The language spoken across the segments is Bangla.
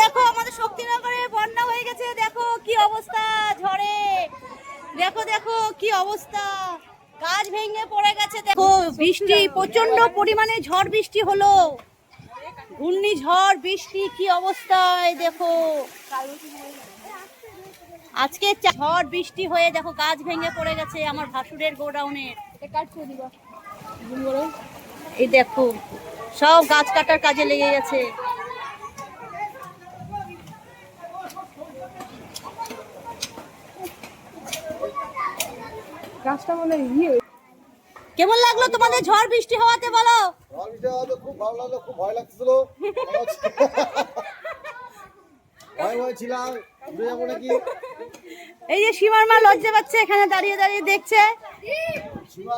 দেখো আমাদের শক্তিনগরে বন্যা হয়ে গেছে। দেখো কি অবস্থা, ঝড়ে। দেখো দেখো কি অবস্থা। গাছ ভেঙে পড়ে গেছে, দেখো। বৃষ্টি প্রচণ্ড পরিমাণে ঝড় বৃষ্টি হলো। ঘূর্ণি ঝড় বৃষ্টি, কি অবস্থায় দেখো। আজকে ঝড়, বৃষ্টি হয়ে দেখো গাছ ভেঙে পড়ে গেছে আমার ভাসুরের গোডাউনের এই দেখো, সব গাছ কাটার কাজে লেগে গেছে। গাছটা মানে ইয়ে। কেমন লাগল তোমাদের ঝড় বৃষ্টি হওয়াতে বলো? ভাবিটা হয়তো খুব ভালো লাগল খুব ভয় লাগছিল। ভয় ভয় ছিলাম উড়ে যাব নাকি? এই যে সীমার মা লজ্জা পাচ্ছে এখানে দাঁড়িয়ে দাঁড়িয়ে দেখছে। সীমা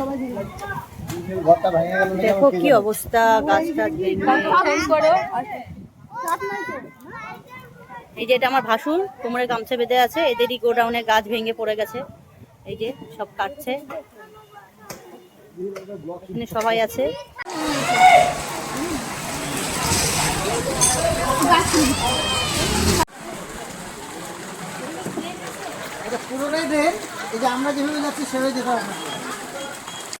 নাকি দেখো কি অবস্থা গাছটা এই যে এটা আমার ভাসুর কোমরে গামছা বেঁধে আছে এদেরই গোডাউনে গাছ ভেঙে পড়ে গেছে। এই যে সব কাটছে। এখানে সবাই আছে। এটা পুরোটাই ড্রেন এই যে আমরা যেভাবে যাচ্ছি সেভাবে যেতে হবে